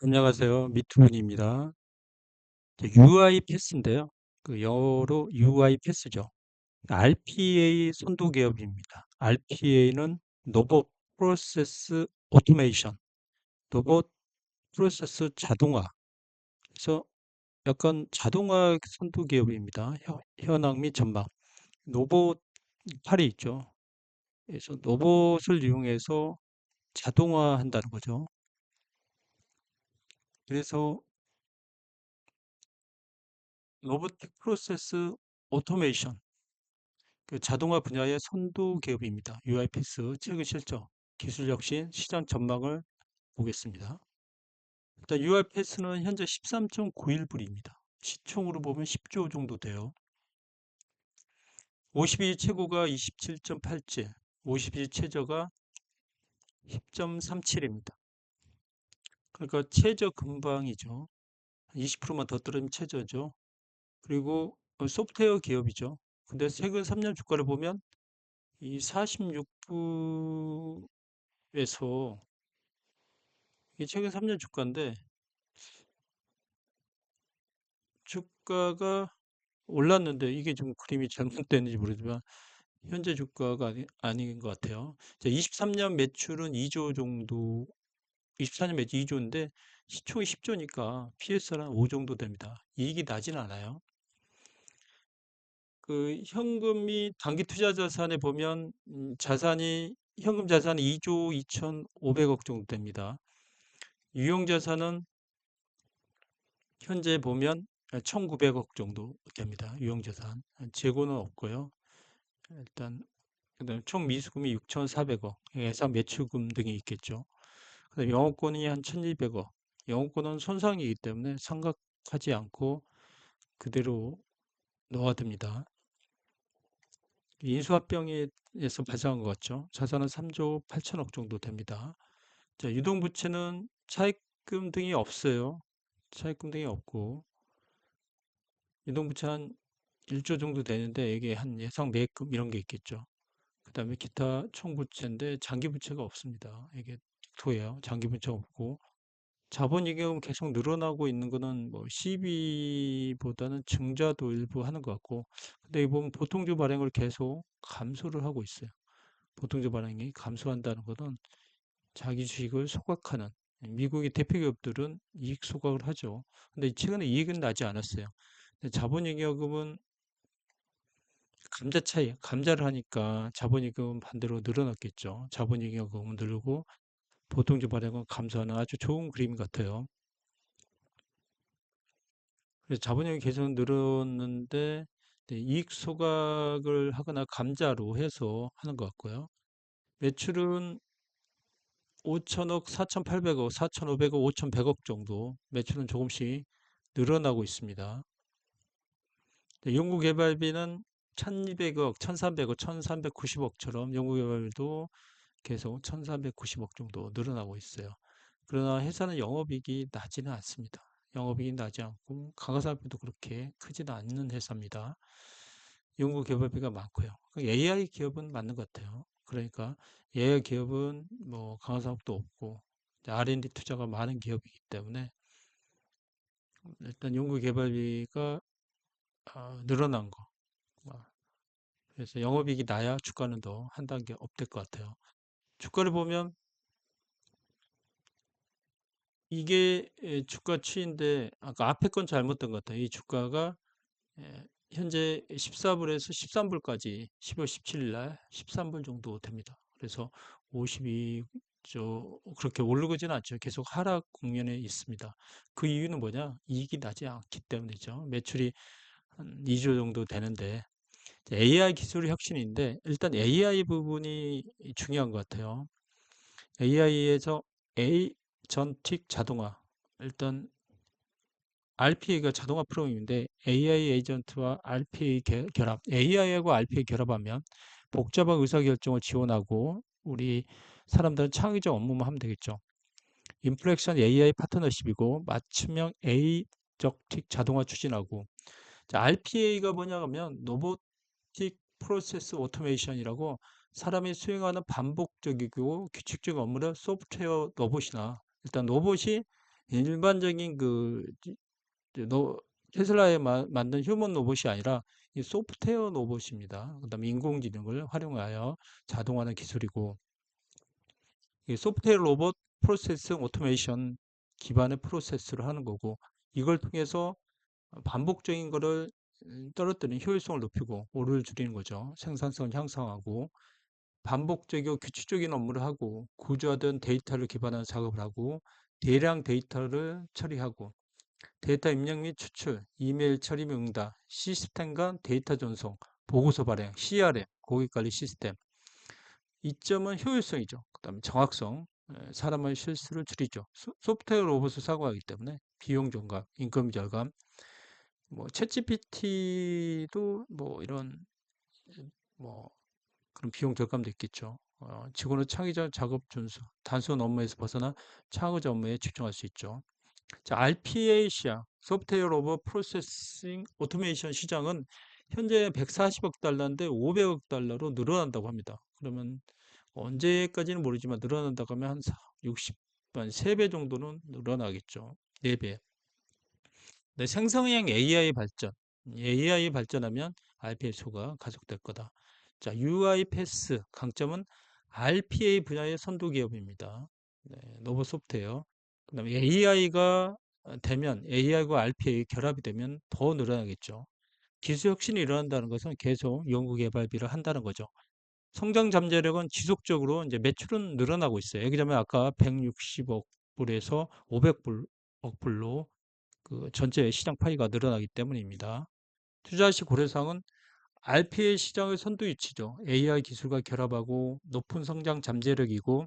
안녕하세요. 미투문입니다. UI 패스인데요. 그 영어로 UI 패스죠. RPA 선도 기업입니다. RPA는 로봇 프로세스 오토메이션, 로봇 프로세스 자동화. 그래서 약간 자동화 선도 기업입니다. 현- 현황 및 전망. 로봇 팔이 있죠. 그래서 로봇을 이용해서 자동화한다는 거죠. 그래서 로보틱 프로세스 오토메이션 그 자동화 분야의 선도 기업입니다. UIPS 최근 실적, 기술 혁신, 시장 전망을 보겠습니다. 일단 UIPS는 현재 13.91불입니다. 시총으로 보면 10조 정도 돼요. 52일 최고가 27.87, 52일 최저가 10.37입니다. 그러니까 최저 금방이죠. 20%만 더 떨어지면 최저죠. 그리고 소프트웨어 기업이죠. 근데 최근 3년 주가를 보면 이 46부에서 이게 최근 3년 주가인데 주가가 올랐는데 이게 좀 그림이 잘못됐는지 모르지만 현재 주가가 아니, 아닌 것 같아요. 23년 매출은 2조 정도, 24년 매출 2조인데 시총이 10조니까 PS는 5 정도 됩니다. 이익이 나진 않아요. 그 현금이 단기 투자 자산에 보면 음, 자산이 현금 자산이 2조 2,500억 정도 됩니다. 유형 자산은 현재 보면 1,900억 정도 됩니다. 유형 자산. 재고는 없고요. 일단 그다음 총 미수금이 6,400억. 예상 매출금 등이 있겠죠. 그다음 영업권이 한 1,200억. 영업권은 손상이기 때문에 생각하지 않고 그대로 넣어야 됩니다. 인수합병에서 발생한 것 같죠. 자산은 3조 8천억 정도 됩니다. 자, 유동부채는 차입금 등이 없어요. 차입금 등이 없고 유동부채 한 1조 정도 되는데 이게 한 예상 매입금 이런 게 있겠죠. 그 다음에 기타 총부채인데 장기부채가 없습니다. 이게 토예요. 장기부채 없고 자본 이익은 계속 늘어나고 있는 거는 뭐 CB보다는 증자도 일부 하는 것 같고 근데 이 보면 보통주 발행을 계속 감소를 하고 있어요. 보통주 발행이 감소한다는 것은 자기 주식을 소각하는 미국의 대표 기업들은 이익 소각을 하죠. 근데 최근에 이익은 나지 않았어요. 자본잉여금은 감자 차이, 감자를 하니까 자본잉여금은 반대로 늘어났겠죠. 자본잉여금은 늘고 보통주 발행은 감소하는 아주 좋은 그림 같아요. 그래서 자본잉여금이 계속 늘었는데 이익 소각을 하거나 감자로 해서 하는 것 같고요. 매출은 5천억, 4,800억, 4,500억, 5,100억 정도 매출은 조금씩 늘어나고 있습니다. 연구개발비는 1200억, 1300억, 1390억처럼 연구개발도 계속 1390억 정도 늘어나고 있어요. 그러나 회사는 영업이익이 나지는 않습니다. 영업이익이 나지 않고 강화사업도 그렇게 크지는 않는 회사입니다. 연구개발비가 많고요. AI 기업은 맞는 것 같아요. 그러니까 AI 기업은 뭐 강화사업도 없고 R&D 투자가 많은 기업이기 때문에 일단 연구개발비가 어, 늘어난 거. 뭐, 그래서 영업이익이 나야 주가는 더 한 단계 업될 것 같아요. 주가를 보면 이게 주가 추인데 아까 앞에 건 잘못 된 것 같아요. 이 주가가 현재 14불에서 13불까지 10월 17일 날 13불 정도 됩니다. 그래서 52조 그렇게 오르지는 않죠. 계속 하락 국면에 있습니다. 그 이유는 뭐냐? 이익이 나지 않기 때문이죠. 매출이 한 2조 정도 되는데 AI 기술 혁신인데 일단 AI 부분이 중요한 것 같아요. AI에서 A 전틱 자동화 일단 RPA가 자동화 프로그램인데 AI 에이전트와 RPA 결합 AI하고 RPA 결합하면 복잡한 의사결정을 지원하고 우리 사람들은 창의적 업무만 하면 되겠죠. 인플렉션 AI 파트너십이고 맞춤형 A적 틱 자동화 추진하고 자, RPA가 뭐냐 하면 로 보틱 프로세스 오토메이션이라고 사람이 수행하는 반복적이고 규칙적인 업무를 소프트웨어 로봇이나 일단 로봇이 일반적인 그 테슬라에 마- 만든 휴먼 로봇이 아니라 이 소프트웨어 로봇입니다. 그다음에 인공지능을 활용하여 자동화하는 기술이고 이 소프트웨어 로봇 프로세스 오토메이션 기반의 프로세스를 하는 거고 이걸 통해서 반복적인 음, 떨어뜨리는 효율성을 높이고 오류를 줄이는 거죠. 생산성을 향상하고 반복적이고 규칙적인 업무를 하고 구조화된 데이터를 기반한 작업을 하고 대량 데이터를 처리하고 데이터 입력 및 추출, 이메일 처리 및 응답, 시스템 간 데이터 전송, 보고서 발행, CRM, 고객 관리 시스템. 이점은 효율성이죠. 그 다음에 정확성, 에, 사람의 실수를 줄이죠. 소- 소프트웨어 로봇을 사고하기 때문에 비용 절감, 인건비 절감. 뭐 챗GPT도 뭐 이런 뭐 그런 비용 절감도 있겠죠. 어, 직원의 창의적 작업 준수, 단순 업무에서 벗어나 창의적 업무에 집중할 수 있죠. 자, RPA 시장, 소프트웨어 로봇 프로세싱 오토메이션 시장은 현재 140억 달러인데 500억 달러로 늘어난다고 합니다. 그러면 언제까지는 모르지만 늘어난다고 하면 한 60, 한 3배 정도는 늘어나겠죠. 4배. 네, 생성형 AI 발전. AI 발전하면 RPA 수가 가속될 거다. 자, UiPath 강점은 RPA 분야의 선도 기업입니다. 네, 노버 소프트웨어. 그다음에 AI가 되면 AI과 RPA 결합이 되면 더 늘어나겠죠. 기술 혁신이 일어난다는 것은 계속 연구 개발비를 한다는 거죠. 성장 잠재력은 지속적으로 이제 매출은 늘어나고 있어요. 예를 들면 아까 160억 불에서 500억 불로 그 전체 시장 파이가 늘어나기 때문입니다. 투자 시 고려사항은 RPA 시장의 선두 위치죠. AI 기술과 결합하고 높은 성장 잠재력이고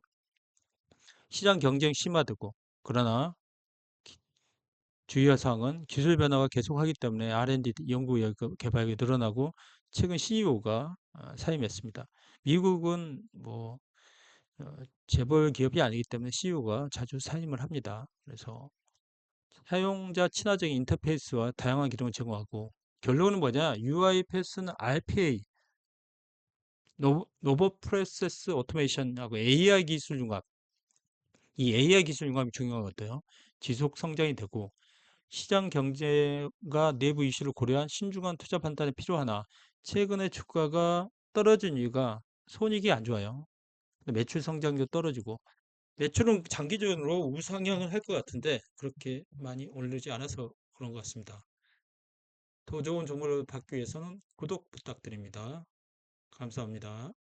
시장 경쟁 심화되고 그러나 주의할 사항은 기술 변화가 계속하기 때문에 R&D 연구 개발이 늘어나고 최근 CEO가 사임했습니다. 미국은 뭐 어, 재벌 기업이 아니기 때문에 CEO가 자주 사임을 합니다. 그래서 사용자 친화적인 인터페이스와 다양한 기능을 제공하고 결론은 뭐냐? UI 패스는 RPA 노, 노버 프로세스 오토메이션하고 AI 기술 융합 이 AI 기술 융합이 중요하거든요. 지속 성장이 되고 시장 경제가 내부 이슈를 고려한 신중한 투자 판단이 필요하나 최근에 주가가 떨어진 이유가 손익이 안 좋아요. 매출 성장도 떨어지고 매출은 장기적으로 우상향을 할 것 같은데 그렇게 많이 오르지 않아서 그런 것 같습니다. 더 좋은 정보를 받기 위해서는 구독 부탁드립니다. 감사합니다.